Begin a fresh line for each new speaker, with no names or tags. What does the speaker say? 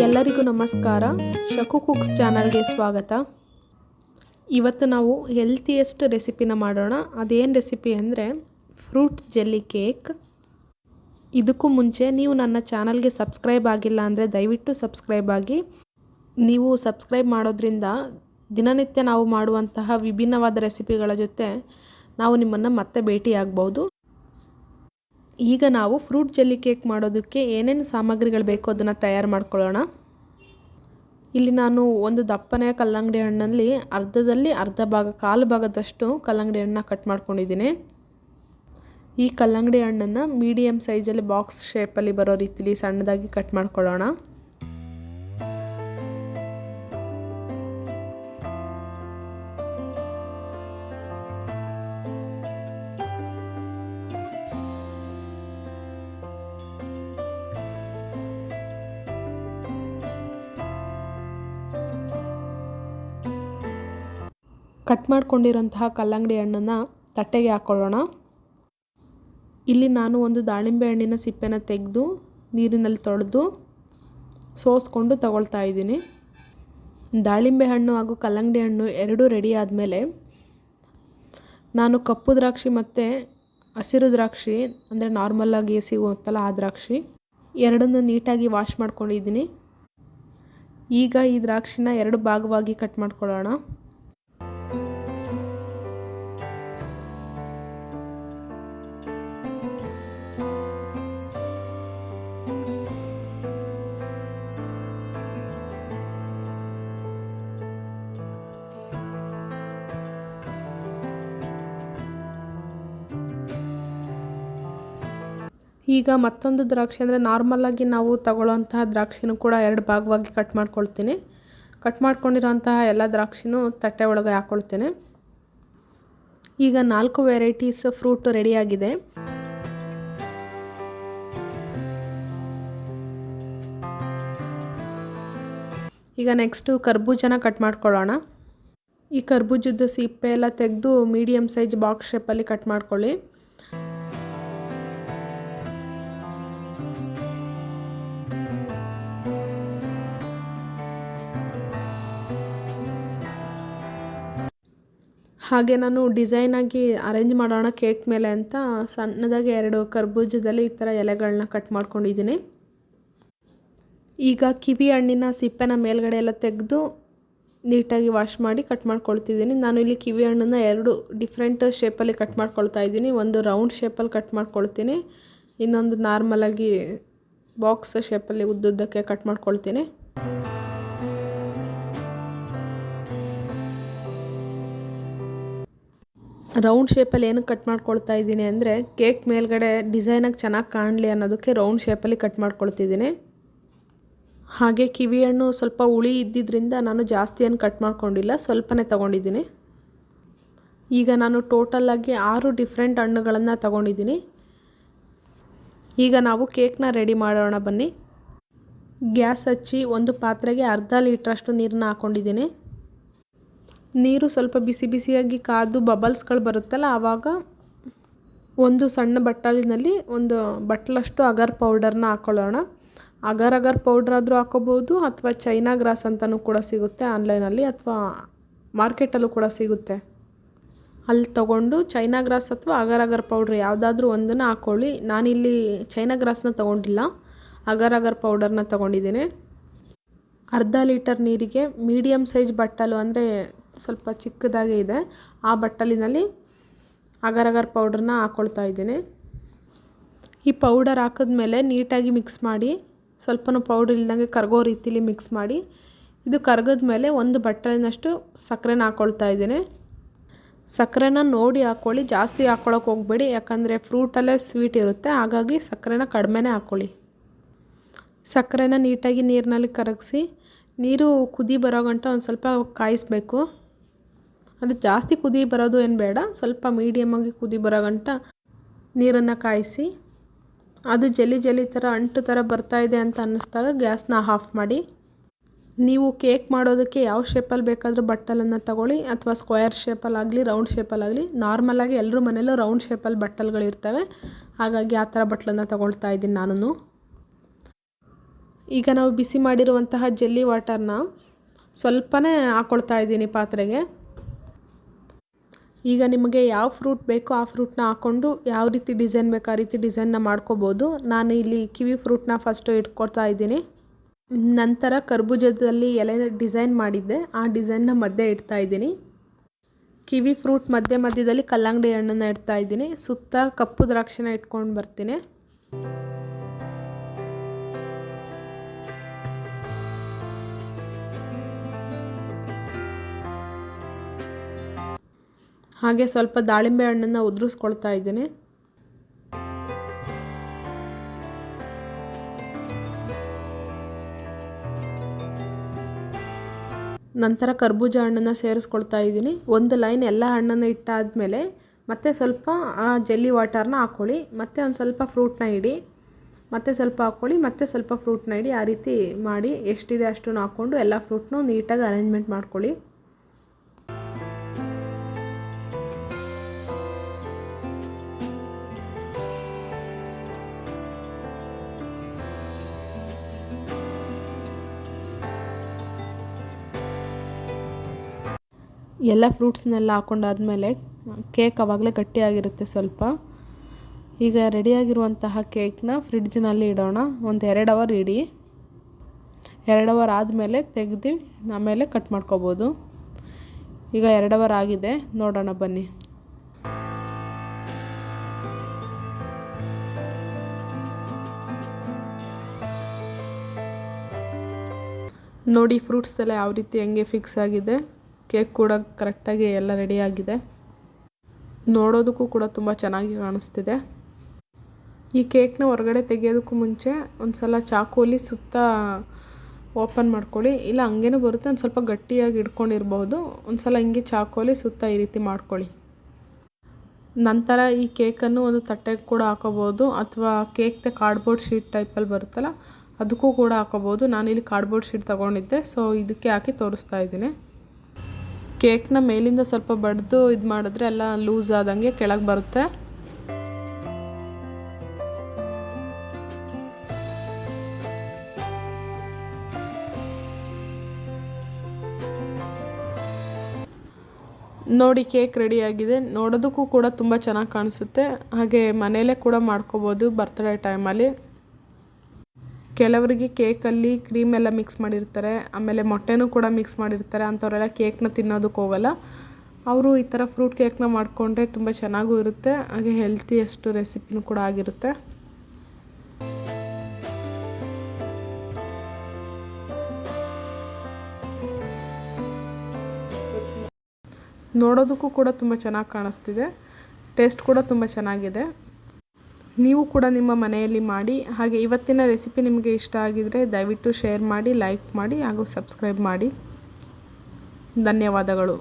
ಎಲ್ಲರಿಗೂ ನಮಸ್ಕಾರ. ಶಕು ಕುಕ್ಸ್ ಚಾನಲ್ಗೆ ಸ್ವಾಗತ. ಇವತ್ತು ನಾವು ಹೆಲ್ತಿಯೆಸ್ಟ್ ರೆಸಿಪಿನ ಮಾಡೋಣ. ಅದೇನು ರೆಸಿಪಿ ಅಂದರೆ ಫ್ರೂಟ್ ಜೆಲ್ಲಿ ಕೇಕ್. ಇದಕ್ಕೂ ಮುಂಚೆ ನೀವು ನನ್ನ ಚಾನಲ್ಗೆ ಸಬ್ಸ್ಕ್ರೈಬ್ ಆಗಿಲ್ಲ ಅಂದರೆ ದಯವಿಟ್ಟು ಸಬ್ಸ್ಕ್ರೈಬ್ ಆಗಿ. ನೀವು ಸಬ್ಸ್ಕ್ರೈಬ್ ಮಾಡೋದ್ರಿಂದ ದಿನನಿತ್ಯ ನಾವು ಮಾಡುವಂತಹ ವಿಭಿನ್ನವಾದ ರೆಸಿಪಿಗಳ ಜೊತೆ ನಾವು ನಿಮ್ಮನ್ನು ಮತ್ತೆ ಭೇಟಿಯಾಗ್ಬೋದು. ಈಗ ನಾವು ಫ್ರೂಟ್ ಜೆಲ್ಲಿ ಕೇಕ್ ಮಾಡೋದಕ್ಕೆ ಏನೇನು ಸಾಮಗ್ರಿಗಳು ಬೇಕು ಅದನ್ನು ತಯಾರು ಮಾಡ್ಕೊಳ್ಳೋಣ. ಇಲ್ಲಿ ನಾನು ಒಂದು ದಪ್ಪನೆಯ ಕಲ್ಲಂಗಡಿ ಹಣ್ಣಲ್ಲಿ ಅರ್ಧದಲ್ಲಿ ಅರ್ಧ ಭಾಗ, ಕಾಲು ಭಾಗದಷ್ಟು ಕಲ್ಲಂಗಡಿ ಹಣ್ಣನ್ನ ಕಟ್ ಮಾಡ್ಕೊಂಡಿದ್ದೀನಿ. ಈ ಕಲ್ಲಂಗಡಿ ಹಣ್ಣನ್ನು ಮೀಡಿಯಮ್ ಸೈಜಲ್ಲಿ ಬಾಕ್ಸ್ ಶೇಪಲ್ಲಿ ಬರೋ ರೀತಿಲಿ ಸಣ್ಣದಾಗಿ ಕಟ್ ಮಾಡ್ಕೊಳ್ಳೋಣ. ಕಟ್ ಮಾಡ್ಕೊಂಡಿರೋಂತಹ ಕಲ್ಲಂಗಡಿ ಹಣ್ಣನ್ನು ತಟ್ಟೆಗೆ ಹಾಕ್ಕೊಳ್ಳೋಣ ಇಲ್ಲಿ ನಾನು ಒಂದು ದಾಳಿಂಬೆ ಹಣ್ಣಿನ ಸಿಪ್ಪೆನ ತೆಗೆದು ನೀರಿನಲ್ಲಿ ತೊಳೆದು ಸೋಸ್ಕೊಂಡು ತಗೊಳ್ತಾ ಇದ್ದೀನಿ. ದಾಳಿಂಬೆ ಹಣ್ಣು ಹಾಗೂ ಕಲ್ಲಂಗಡಿ ಹಣ್ಣು ಎರಡೂ ರೆಡಿ ಆದಮೇಲೆ ನಾನು ಕಪ್ಪು ದ್ರಾಕ್ಷಿ ಮತ್ತು ಹಸಿರು ದ್ರಾಕ್ಷಿ, ಅಂದರೆ ನಾರ್ಮಲಾಗಿ ಸಿಗುತ್ತಲ್ಲ ಆ ದ್ರಾಕ್ಷಿ, ಎರಡನ್ನು ನೀಟಾಗಿ ವಾಶ್ ಮಾಡ್ಕೊಂಡಿದ್ದೀನಿ. ಈಗ ಈ ದ್ರಾಕ್ಷಿನ ಎರಡು ಭಾಗವಾಗಿ ಕಟ್ ಮಾಡ್ಕೊಳ್ಳೋಣ. ಈಗ ಮತ್ತೊಂದು ದ್ರಾಕ್ಷಿ ಅಂದರೆ ನಾರ್ಮಲಾಗಿ ನಾವು ತಗೊಳ್ಳೋಂತಹ ದ್ರಾಕ್ಷಿನೂ ಕೂಡ ಎರಡು ಭಾಗವಾಗಿ ಕಟ್ ಮಾಡ್ಕೊಳ್ತೀನಿ. ಕಟ್ ಮಾಡ್ಕೊಂಡಿರೋಂತಹ ಎಲ್ಲ ದ್ರಾಕ್ಷಿನೂ ತಟ್ಟೆ ಒಳಗೆ ಹಾಕ್ಕೊಳ್ತೇನೆ ಈಗ ನಾಲ್ಕು ವೆರೈಟೀಸ್ ಫ್ರೂಟ್ ರೆಡಿಯಾಗಿದೆ ಈಗ ನೆಕ್ಸ್ಟು ಕರ್ಬೂಜನ ಕಟ್ ಮಾಡ್ಕೊಳ್ಳೋಣ. ಈ ಕರ್ಬೂಜದ ಸಿಪ್ಪೆ ಎಲ್ಲ ತೆಗೆದು ಮೀಡಿಯಮ್ ಸೈಜ್ ಬಾಕ್ಸ್ ಶೇಪಲ್ಲಿ ಕಟ್ ಮಾಡ್ಕೊಳ್ಳಿ. ಹಾಗೆ ನಾನು ಡಿಸೈನಾಗಿ ಅರೇಂಜ್ ಮಾಡೋಣ ಕೇಕ್ ಮೇಲೆ ಅಂತ ಸಣ್ಣದಾಗಿ ಎರಡು ಕರ್ಬೂಜದಲ್ಲಿ ಈ ಥರ ಎಲೆಗಳನ್ನ ಕಟ್ ಮಾಡ್ಕೊಂಡಿದ್ದೀನಿ. ಈಗ ಕಿವಿ ಹಣ್ಣಿನ ಸಿಪ್ಪೆನ ಮೇಲ್ಗಡೆ ಎಲ್ಲ ತೆಗೆದು ನೀಟಾಗಿ ವಾಶ್ ಮಾಡಿ ಕಟ್ ಮಾಡ್ಕೊಳ್ತಿದ್ದೀನಿ. ನಾನು ಇಲ್ಲಿ ಕಿವಿ ಹಣ್ಣನ್ನು ಎರಡು ಡಿಫ್ರೆಂಟ್ ಶೇಪಲ್ಲಿ ಕಟ್ ಮಾಡ್ಕೊಳ್ತಾ ಇದ್ದೀನಿ. ಒಂದು ರೌಂಡ್ ಶೇಪಲ್ಲಿ ಕಟ್ ಮಾಡ್ಕೊಳ್ತೀನಿ. ಇನ್ನೊಂದು ನಾರ್ಮಲಾಗಿ ಬಾಕ್ಸ್ ಶೇಪಲ್ಲಿ ಉದ್ದುದ್ದಕ್ಕೆ ಕಟ್ ಮಾಡ್ಕೊಳ್ತೀನಿ. ರೌಂಡ್ ಶೇಪಲ್ಲಿ ಏನಕ್ಕೆ ಕಟ್ ಮಾಡ್ಕೊಳ್ತಾ ಇದ್ದೀನಿ ಅಂದರೆ ಕೇಕ್ ಮೇಲ್ಗಡೆ ಡಿಸೈನಾಗಿ ಚೆನ್ನಾಗಿ ಕಾಣಲಿ ಅನ್ನೋದಕ್ಕೆ ರೌಂಡ್ ಶೇಪಲ್ಲಿ ಕಟ್ ಮಾಡ್ಕೊಳ್ತಿದ್ದೀನಿ. ಹಾಗೆ ಕಿವಿ ಹಣ್ಣು ಸ್ವಲ್ಪ ಹುಳಿ ಇದ್ದಿದ್ದರಿಂದ ನಾನು ಜಾಸ್ತಿ ಏನು ಕಟ್ ಮಾಡ್ಕೊಂಡಿಲ್ಲ, ಸ್ವಲ್ಪನೇ ತೊಗೊಂಡಿದ್ದೀನಿ. ಈಗ ನಾನು ಟೋಟಲಾಗಿ ಆರು ಡಿಫ್ರೆಂಟ್ ಹಣ್ಣುಗಳನ್ನು ತಗೊಂಡಿದ್ದೀನಿ. ಈಗ ನಾವು ಕೇಕ್ನ ರೆಡಿ ಮಾಡೋಣ ಬನ್ನಿ. ಗ್ಯಾಸ್ ಹಚ್ಚಿ ಒಂದು ಪಾತ್ರೆಗೆ ಅರ್ಧ ಲೀಟ್ರಷ್ಟು ನೀರನ್ನ ಹಾಕ್ಕೊಂಡಿದ್ದೀನಿ ನೀರು ಸ್ವಲ್ಪ ಬಿಸಿ ಬಿಸಿಯಾಗಿ ಕಾದು ಬಬಲ್ಸ್ಗಳು ಬರುತ್ತಲ್ಲ, ಆವಾಗ ಒಂದು ಸಣ್ಣ ಬಟ್ಟಲಿನಲ್ಲಿ ಒಂದು ಬಟ್ಟಲಷ್ಟು ಅಗರ್ ಪೌಡರ್ನ ಹಾಕ್ಕೊಳ್ಳೋಣ ಅಗರ್ ಅಗರ್ ಪೌಡ್ರ್ ಆದರೂ ಹಾಕೋಬೋದು, ಅಥವಾ ಚೈನಾ ಗ್ರಾಸ್ ಅಂತಲೂ ಕೂಡ ಸಿಗುತ್ತೆ ಆನ್ಲೈನಲ್ಲಿ ಅಥವಾ ಮಾರ್ಕೆಟಲ್ಲೂ ಕೂಡ ಸಿಗುತ್ತೆ. ಅಲ್ಲಿ ತೊಗೊಂಡು ಚೈನಾ ಗ್ರಾಸ್ ಅಥವಾ ಅಗರ್ ಅಗರ್ ಪೌಡ್ರ್ ಯಾವುದಾದ್ರೂ ಒಂದನ್ನು ಹಾಕ್ಕೊಳ್ಳಿ ನಾನಿಲ್ಲಿ ಚೈನಾ ಗ್ರಾಸ್ನ ತೊಗೊಂಡಿಲ್ಲ ಅಗರ್ ಅಗರ್ ಪೌಡರ್ನ ತೊಗೊಂಡಿದ್ದೀನಿ. ಅರ್ಧ ಲೀಟರ್ ನೀರಿಗೆ ಮೀಡಿಯಮ್ ಸೈಜ್ ಬಟ್ಟಲು ಅಂದರೆ ಸ್ವಲ್ಪ ಚಿಕ್ಕದಾಗೇ ಇದೆ. ಆ ಬಟ್ಟಲಿನಲ್ಲಿ ಅಗರ್ ಅಗರ್ ಪೌಡ್ರನ್ನ ಹಾಕ್ಕೊಳ್ತಾ ಇದ್ದೀನಿ. ಈ ಪೌಡರ್ ಹಾಕಿದ್ಮೇಲೆ ನೀಟಾಗಿ ಮಿಕ್ಸ್ ಮಾಡಿ, ಸ್ವಲ್ಪನೂ ಪೌಡ್ರ್ ಇಲ್ದಂಗೆ ಕರಗೋ ರೀತಿಲಿ ಮಿಕ್ಸ್ ಮಾಡಿ, ಇದು ಕರಗಿದ್ಮೇಲೆ ಒಂದು ಬಟ್ಟಲಿನಷ್ಟು ಸಕ್ಕರೆನ ಹಾಕ್ಕೊಳ್ತಾ ಇದ್ದೀನಿ. ಸಕ್ಕರೆನ ನೋಡಿ ಹಾಕ್ಕೊಳ್ಳಿ ಜಾಸ್ತಿ ಹಾಕ್ಕೊಳಕ್ಕೆ ಹೋಗಬೇಡಿ, ಯಾಕಂದರೆ ಫ್ರೂಟಲ್ಲೇ ಸ್ವೀಟ್ ಇರುತ್ತೆ, ಹಾಗಾಗಿ ಸಕ್ಕರೆನ ಕಡಿಮೆನೇ ಹಾಕ್ಕೊಳ್ಳಿ ಸಕ್ಕರೆನ ನೀಟಾಗಿ ನೀರಿನಲ್ಲಿ ಕರಗಿಸಿ, ನೀರು ಕುದಿ ಬರೋ ಗಂಟ ಒಂದು ಸ್ವಲ್ಪ ಕಾಯಿಸಬೇಕು. ಅದು ಜಾಸ್ತಿ ಕುದಿ ಬರೋದು ಏನು ಬೇಡ. ಸ್ವಲ್ಪ ಮೀಡಿಯಮಾಗಿ ಕುದಿ ಬರೋ ಗಂಟ ನೀರನ್ನು ಕಾಯಿಸಿ, ಅದು ಜಲಿ ಜಲಿ ಥರ, ಅಂಟು ಥರ ಬರ್ತಾಯಿದೆ ಅಂತ ಅನ್ನಿಸ್ದಾಗ ಗ್ಯಾಸ್ನ ಆಫ್ ಮಾಡಿ. ನೀವು ಕೇಕ್ ಮಾಡೋದಕ್ಕೆ ಯಾವ ಶೇಪಲ್ಲಿ ಬೇಕಾದರೂ ಬಟ್ಟಲನ್ನು ತಗೊಳ್ಳಿ, ಅಥವಾ ಸ್ಕ್ವೇರ್ ಶೇಪಲ್ಲಾಗಲಿ ರೌಂಡ್ ಶೇಪಲ್ಲಾಗಲಿ ನಾರ್ಮಲಾಗಿ ಎಲ್ಲರ ಮನೆಯಲ್ಲೂ ರೌಂಡ್ ಶೇಪಲ್ಲಿ ಬಟ್ಟಲ್ಗಳಿರ್ತವೆ ಹಾಗಾಗಿ ಆ ಥರ ಬಟ್ಟಲನ್ನು ತಗೊಳ್ತಾ ಇದ್ದೀನಿ ನಾನು ಈಗ ನಾವು ಬಿಸಿ ಮಾಡಿರುವಂತಹ ಜೆಲ್ಲಿ ವಾಟರ್ನ ಸ್ವಲ್ಪನೇ ಹಾಕ್ಕೊಳ್ತಾ ಇದ್ದೀನಿ ಪಾತ್ರೆಗೆ. ಈಗ ನಿಮಗೆ ಯಾವ ಫ್ರೂಟ್ ಬೇಕೋ ಆ ಫ್ರೂಟ್ನ ಹಾಕ್ಕೊಂಡು ಯಾವ ರೀತಿ ಡಿಸೈನ್ ಬೇಕೋ ಆ ರೀತಿ ಡಿಸೈನ್ನ ಮಾಡ್ಕೋಬೋದು. ನಾನು ಇಲ್ಲಿ ಕಿವಿ ಫ್ರೂಟ್ನ ಫಸ್ಟು ಇಟ್ಕೊಳ್ತಾ ಇದ್ದೀನಿ. ನಂತರ ಕರ್ಬೂಜದಲ್ಲಿ ಎಲೆ ಡಿಸೈನ್ ಮಾಡಿದ್ದೆ. ಆ ಡಿಸೈನ್ನ ಮಧ್ಯೆ ಇಡ್ತಾ ಇದ್ದೀನಿ. ಕಿವಿ ಫ್ರೂಟ್ ಮಧ್ಯ ಮಧ್ಯದಲ್ಲಿ ಕಲ್ಲಂಗಡಿ ಹಣ್ಣನ್ನು ಇಡ್ತಾ ಇದ್ದೀನಿ. ಸುತ್ತ ಕಪ್ಪು ದ್ರಾಕ್ಷಿನ ಇಟ್ಕೊಂಡು ಬರ್ತೀನಿ. ಹಾಗೆ ಸ್ವಲ್ಪ ದಾಳಿಂಬೆ ಹಣ್ಣನ್ನು ಉದುರಿಸ್ಕೊಳ್ತಾ ಇದ್ದೀನಿ. ನಂತರ ಕರ್ಬೂಜ ಹಣ್ಣನ್ನು ಸೇರಿಸ್ಕೊಳ್ತಾ ಇದ್ದೀನಿ. ಒಂದು ಲೈನ್ ಎಲ್ಲ ಹಣ್ಣನ್ನು ಇಟ್ಟಾದಮೇಲೆ ಮತ್ತೆ ಸ್ವಲ್ಪ ಆ ಜೆಲ್ಲಿ ವಾಟರ್ನ ಹಾಕ್ಕೊಳ್ಳಿ ಮತ್ತೆ ಒಂದು ಸ್ವಲ್ಪ ಫ್ರೂಟ್ನ ಇಡಿ, ಮತ್ತೆ ಸ್ವಲ್ಪ ಹಾಕ್ಕೊಳ್ಳಿ ಮತ್ತೆ ಸ್ವಲ್ಪ ಫ್ರೂಟ್ನ ಇಡಿ, ಆ ರೀತಿ ಮಾಡಿ ಎಷ್ಟಿದೆ ಅಷ್ಟನ್ನು ಹಾಕ್ಕೊಂಡು ಎಲ್ಲ ಫ್ರೂಟ್ನು ನೀಟಾಗಿ ಅರೇಂಜ್ಮೆಂಟ್ ಮಾಡ್ಕೊಳ್ಳಿ. ಎಲ್ಲ ಫ್ರೂಟ್ಸ್ನೆಲ್ಲ ಹಾಕೊಂಡಾದ್ಮೇಲೆ ಕೇಕ್ ಆವಾಗಲೇ ಗಟ್ಟಿಯಾಗಿರುತ್ತೆ ಸ್ವಲ್ಪ. ಈಗ ರೆಡಿಯಾಗಿರುವಂತಹ ಕೇಕ್ನ ಫ್ರಿಡ್ಜ್ನಲ್ಲಿ ಇಡೋಣ. ಒಂದು ಎರಡು ಅವರ್ ಇಡಿ. ಎರಡು ಅವರ್ ಆದಮೇಲೆ ತೆಗೆದು ಆಮೇಲೆ ಕಟ್ ಮಾಡ್ಕೋಬೋದು. ಈಗ ಎರಡು ಅವರ್ ಆಗಿದೆ. ನೋಡೋಣ ಬನ್ನಿ. ನೋಡಿ ಫ್ರೂಟ್ಸ್ ಎಲ್ಲ ಯಾವ ರೀತಿ ಹೆಂಗೆ ಫಿಕ್ಸ್ ಆಗಿದೆ. ಕೇಕ್ ಕೂಡ ಕರೆಕ್ಟಾಗಿ ಎಲ್ಲ ರೆಡಿಯಾಗಿದೆ ನೋಡೋದಕ್ಕೂ ಕೂಡ ತುಂಬ ಚೆನ್ನಾಗಿ ಕಾಣಿಸ್ತಿದೆ. ಈ ಕೇಕ್ನ ಹೊರಗಡೆ ತೆಗೆಯೋದಕ್ಕೂ ಮುಂಚೆ ಒಂದು ಸಲ ಚಾಕುಲಿ ಸುತ್ತ ಓಪನ್ ಮಾಡ್ಕೊಳ್ಳಿ. ಇಲ್ಲ, ಹಂಗೇನು ಬರುತ್ತೆ, ಒಂದು ಸ್ವಲ್ಪ ಗಟ್ಟಿಯಾಗಿ ಇಟ್ಕೊಂಡಿರ್ಬೋದು ಒಂದು ಸಲ ಹಿಂಗೆ ಚಾಕುಲಿ ಸುತ್ತ ಈ ರೀತಿ ಮಾಡ್ಕೊಳ್ಳಿ. ನಂತರ ಈ ಕೇಕನ್ನು ಒಂದು ತಟ್ಟೆಗೆ ಕೂಡ ಹಾಕೋಬೋದು ಅಥವಾ ಕೇಕ್ದೆ ಕಾರ್ಡ್ಬೋರ್ಡ್ ಶೀಟ್ ಟೈಪಲ್ಲಿ ಬರುತ್ತಲ್ಲ, ಅದಕ್ಕೂ ಕೂಡ ಹಾಕೋಬೋದು ನಾನಿಲ್ಲಿ ಕಾರ್ಡ್ಬೋರ್ಡ್ ಶೀಟ್ ತೊಗೊಂಡಿದ್ದೆ, ಸೊ ಇದಕ್ಕೆ ಹಾಕಿ ತೋರಿಸ್ತಾ ಇದ್ದೀನಿ. ಕೇಕ್ನ ಮೇಲಿಂದ ಸ್ವಲ್ಪ ಬಡಿದು ಇದು ಮಾಡಿದ್ರೆ ಎಲ್ಲ ಲೂಸ್ ಆದಂಗೆ ಕೆಳಗೆ ಬರುತ್ತೆ. ನೋಡಿ ಕೇಕ್ ರೆಡಿಯಾಗಿದೆ ನೋಡೋದಕ್ಕೂ ಕೂಡ ತುಂಬ ಚೆನ್ನಾಗಿ ಕಾಣಿಸುತ್ತೆ. ಹಾಗೆ ಮನೆಯಲ್ಲೇ ಕೂಡ ಮಾಡ್ಕೋಬೋದು ಬರ್ತ್ಡೇ ಟೈಮಲ್ಲಿ. ಕೆಲವರಿಗೆ ಕೇಕಲ್ಲಿ ಕ್ರೀಮ್ ಎಲ್ಲ ಮಿಕ್ಸ್ ಮಾಡಿರ್ತಾರೆ, ಆಮೇಲೆ ಮೊಟ್ಟೆನೂ ಕೂಡ ಮಿಕ್ಸ್ ಮಾಡಿರ್ತಾರೆ, ಅಂಥವರೆಲ್ಲ ಕೇಕ್ನ ತಿನ್ನೋದಕ್ಕೆ ಹೋಗಲ್ಲ. ಅವರು ಈ ಥರ ಫ್ರೂಟ್ ಕೇಕ್ನ ಮಾಡಿಕೊಂಡ್ರೆ ತುಂಬ ಚೆನ್ನಾಗೂ ಇರುತ್ತೆ, ಹಾಗೆ ಹೆಲ್ತಿಯಷ್ಟು ರೆಸಿಪಿನೂ ಕೂಡ ಆಗಿರುತ್ತೆ. ನೋಡೋದಕ್ಕೂ ಕೂಡ ತುಂಬ ಚೆನ್ನಾಗಿ ಕಾಣಿಸ್ತಿದೆ, ಟೇಸ್ಟ್ ಕೂಡ ತುಂಬ ಚೆನ್ನಾಗಿದೆ. ನೀವು ಕೂಡ ನಿಮ್ಮ ಮನೆಯಲ್ಲಿ ಮಾಡಿ, ಹಾಗೆ ಇವತ್ತಿನ ರೆಸಿಪಿ ನಿಮಗೆ ಇಷ್ಟ ಆಗಿದರೆ ದಯವಿಟ್ಟು ಶೇರ್ ಮಾಡಿ ಲೈಕ್ ಮಾಡಿ ಹಾಗೂ ಸಬ್ಸ್ಕ್ರೈಬ್ ಮಾಡಿ. ಧನ್ಯವಾದಗಳು.